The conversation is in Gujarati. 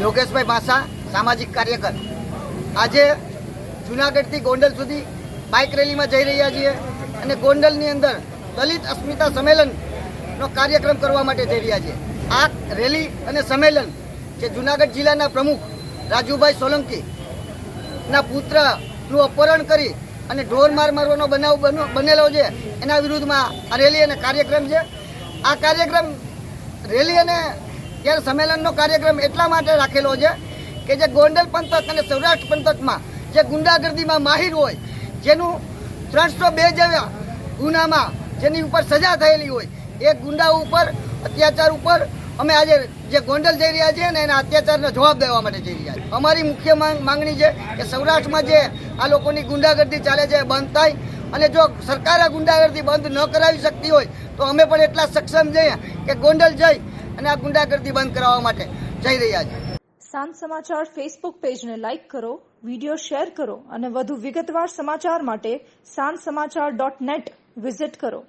યોગેશભાઈ ભાષા સામાજિક કાર્યકર. આજે જુનાગઢથી ગોંડલ સુધી બાઇક રેલીમાં જઈ રહ્યા છીએ અને ગોંડલની અંદર દલિત અસ્મિતા સંમેલનનો કાર્યક્રમ કરવા માટે જઈ રહ્યા છીએ. આ રેલી અને સંમેલન જે જુનાગઢ જિલ્લાના પ્રમુખ રાજુભાઈ સોલંકી ના પુત્રનું અપહરણ કરી અને ઢોર માર મારવાનો બનાવ બનો- બનેલો છે, એના વિરુદ્ધમાં આ રેલી અને કાર્યક્રમ છે. આ કાર્યક્રમ રેલી અને ત્યારે સંમેલનનો કાર્યક્રમ એટલા માટે રાખેલો છે કે જે ગોંડલ પંથક અને સૌરાષ્ટ્ર પંથકમાં જે ગુંડાગર્દીમાં માહિર હોય, જેનું ત્રણસો બે જેવા ગુનામાં જેની ઉપર સજા થયેલી હોય, એ ગુંડા ઉપર, અત્યાચાર ઉપર અમે આજે જે ગોંડલ જઈ રહ્યા છીએ ને એના અત્યાચારનો જવાબ દેવા માટે જઈ રહ્યા છીએ. અમારી મુખ્ય માંગણી છે કે સૌરાષ્ટ્રમાં જે આ લોકોની ગુંડાગર્દી ચાલે છે બંધ થાય અને જો સરકાર ગુંડાગર્દી બંધ ન કરાવી શકતી હોય, તો અમે પણ એટલા સક્ષમ જઈએ કે ગોંડલ જઈ અને આ ગુંડાગર્દી બંધ કરાવવા માટે જઈ રહ્યા છે. સાંજ સમાચાર ફેસબુક પેજને લાઇક કરો વિડિયો શેર કરો અને વધુ વિગતવાર સમાચાર માટે સાંજ સમાચાર ડોટ નેટ વિઝિટ કરો.